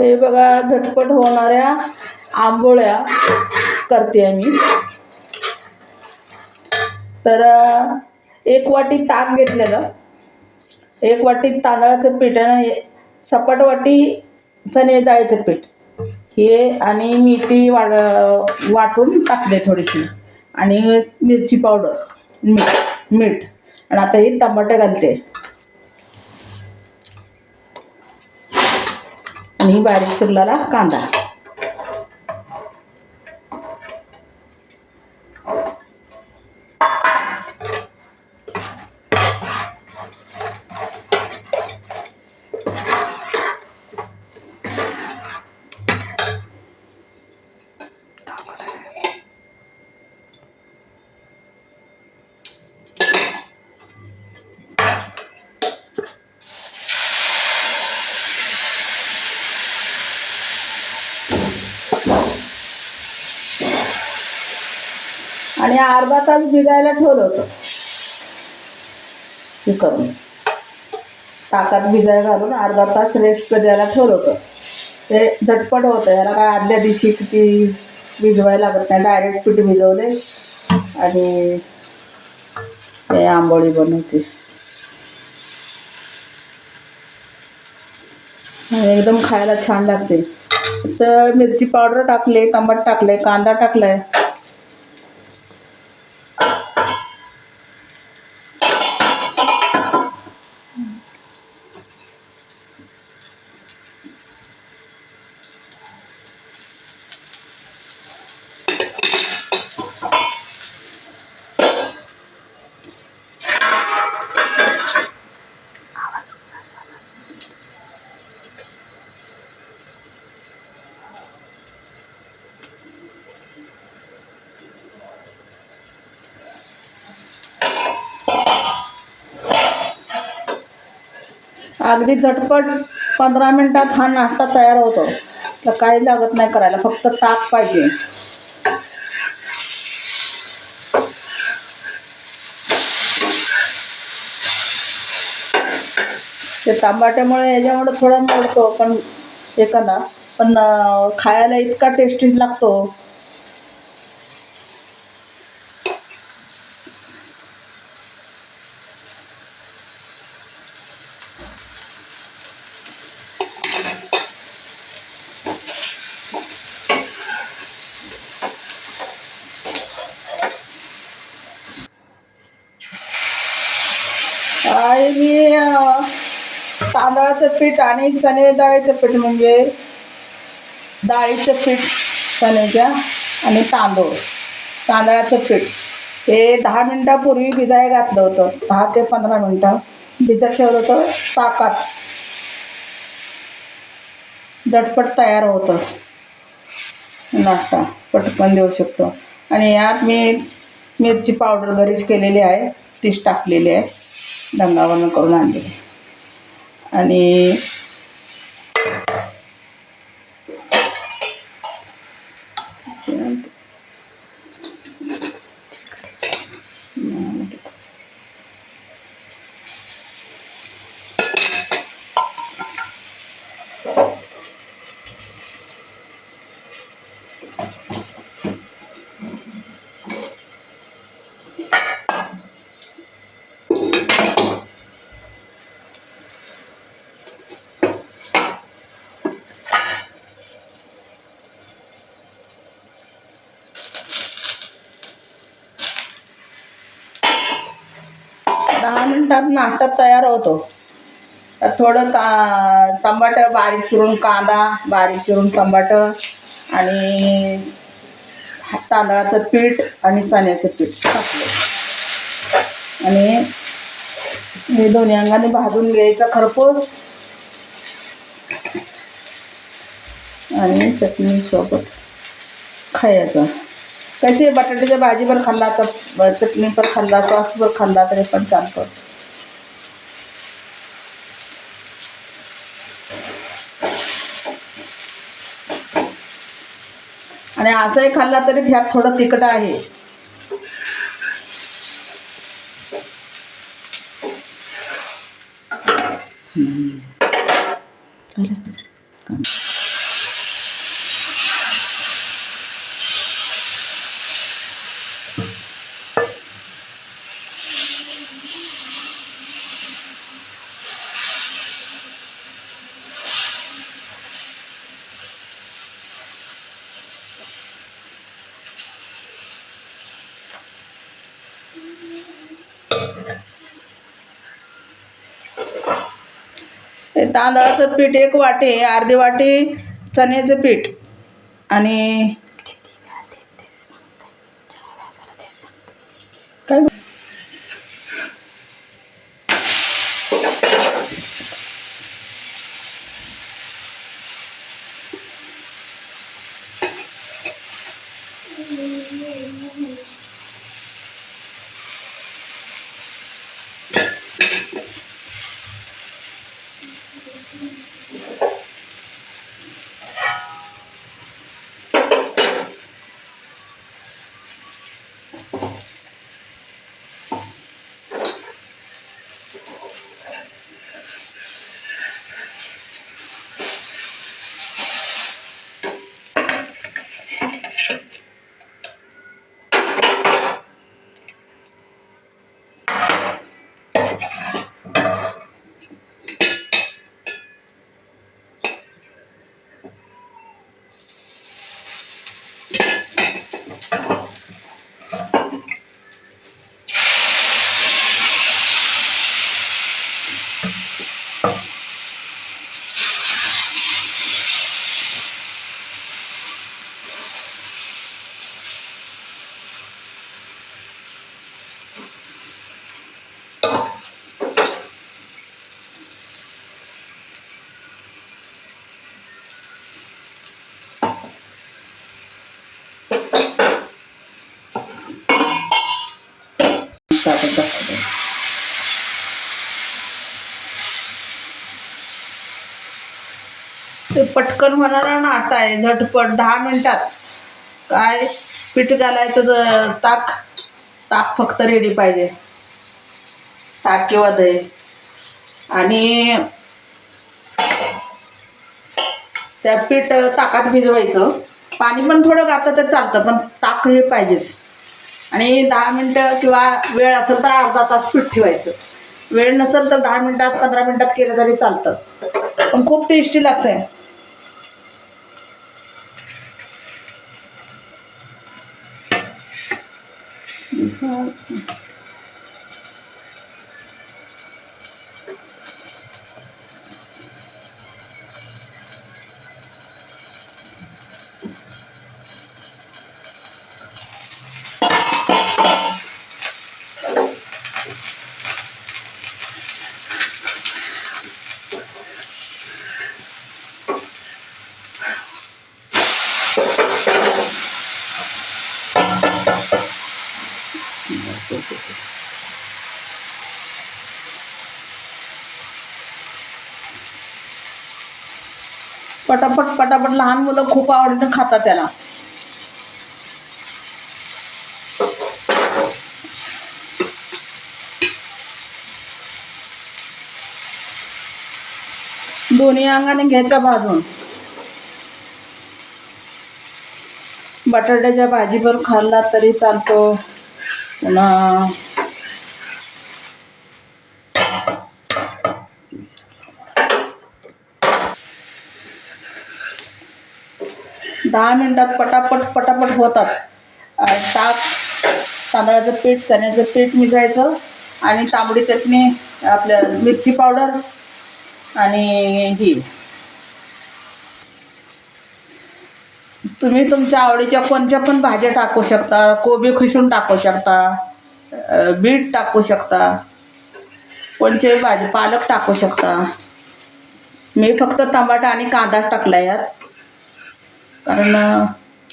ते बघा झटपट होणाऱ्या आंबोळ्या करते आहे मी. तर एक वाटी ताक घेतलेलं. एक वाटी तांदळाचं पीठ आणि सपाट वाटी चणे डाळीचं पीठ. हे आणि मेथी वाट वाटून टाकले थोडीशी. आणि मिरची पावडर मीठ मीठ. आणि आता ही टमाटे घालते. आणि बारीक चिरलेला कांदा. आणि अर्धा तास भिजायला ठेवलं होतं. हे करून. ताकात भिजायला घालून अर्धा तास रेस्ट द्यायला ठेवलं होतं. ते झटपट होतं. याला काय आदल्या दिवशी किती भिजवायला लागत नाही. डायरेक्ट पीठ भिजवले आणि ते आंबोळी बनवते. एकदम खायला छान लागते. तर मिरची पावडर टाकले टमाट टाकले कांदा टाकलाय. अगदी झटपट पंधरा मिनटात हा नाश्ता तयार होतो. तर काही लागत नाही करायला फक्त ताक पाहिजे. ते तांबाट्यामुळे याच्यामुळे थोडा मोडतो पण एखादा पण खायला इतका टेस्टी लागतो आणि मी अं, तांदळाचं पीठ आणि चणे डाळीचं पीठ म्हणजे डाळीचं पीठ चण्याच्या आणि तांदूळ. तांदळाचं पीठ. हे दहा मिनटापूर्वी भिजाय घातलं होतं. दहा ते पंधरा मिनटं. भिजत ठेवलं होतं. ताकात झटपट तयार होतं. नाश्ता पटकन देऊ शकतो. आणि यात मी मिरची पावडर घरीच केलेली आहे. तीच टाकलेली आहे. डंगावरनं करून आणलेली आणि दहा मिनिटात नाश्ता तयार होतो. थोडं ता टमाटर बारीक चिरून कांदा बारीक चिरून टमाटं आणि तांदळाचं पीठ आणि चण्याचं पीठ टाकलं. आणि हे दोन्ही अंगाने भाजून घ्यायचा खरपूस. आणि चटणीसोबत खायचं. कशी बटाट्याच्या भाजीवर खाल्ला तर चटणी पण खाल्ला सॉसवर खाल्ला तरी पण चालतं. आणि असंही खाल्ला तरी ह्यात थोडं तिखट आहे. हे तांदळाचं पीठ एक वाटी अर्धी वाटी चण्याचं पीठ आणि टाकून टाकायचं. ते पटकन होणारा नाश्ता आहे झटपट दहा मिनिटात. काय पीठ घालायचं ताक ताक फक्त रेडी पाहिजे. ताक किंवा दही. आणि त्या पीठ ताकात भिजवायचं. पाणी पण थोडं घातलं तर चालतं पण ताक हे पाहिजेच. आणि दहा मिनटं किंवा वेळ असेल तर अर्धा तास पीठ ठेवायचं. वेळ नसेल तर दहा मिनटात पंधरा मिनटात केलं तरी चालतं. पण खूप टेस्टी लागतंय. पटापट पटापट लहान मुलं खूप आवडीनं खातात त्याला. दोन्ही अंगाने घ्यायचा भाजून. बटाट्याच्या भाजीवर खाल्ला तरी चालतो. पुन्हा दहा मिनटात पटापट पटापट होतात. आणि ताक तांदळाचं पीठ चण्याचं पीठ मिसायचं आणि तांबडी चटणी आपल्या मिरची पावडर आणि ही. तुम्ही तुमच्या आवडीच्या कोणत्या पण भाज्या टाकू शकता. कोबी खिसून टाकू शकता. बीट टाकू शकता. कोणत्याही भाजी पालक टाकू शकता. मी फक्त टमाटा आणि कांदा टाकला यात. कारण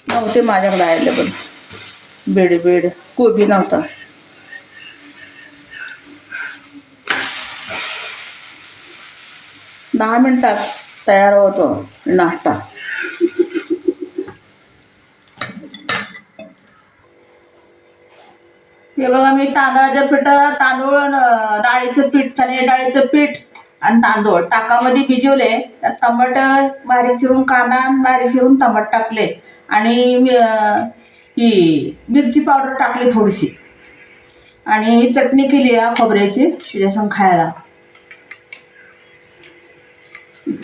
नव्हते माझ्याकडे अवेलेबल बेड बेड. कोबी नव्हता. दहा मिनटात तयार होतो नाश्ता. हे बघा मी तांदळाच्या पिठं तांदूळ डाळीचं पीठ चणे डाळीचं पीठ आणि तांदूळ ताकामध्ये भिजवले. त्यात टमाट बारीक चिरून कांदा बारीक चिरून टमाट टाकले. आणि मी- ही मिरची पावडर टाकली थोडीशी. आणि चटणी केली या खोबऱ्याची त्याच्यासंग खायला.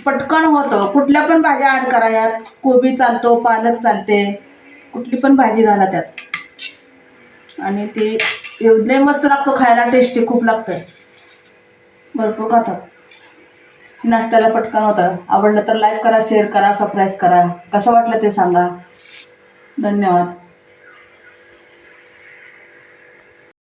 पटकन होतं. कुठल्या पण भाज्या ॲड करा यात. कोबी चालतो पालक चालते. कुठली पण भाजी घाला त्यात. आणि ते एवढे मस्त लागतो खायला टेस्टी खूप लागतं भरपूर खातात. नाश्त्याला पटकन होतं. आवडलं तर लाईक करा शेअर करा सबस्क्राईब करा. कसं वाटलं ते सांगा. धन्यवाद.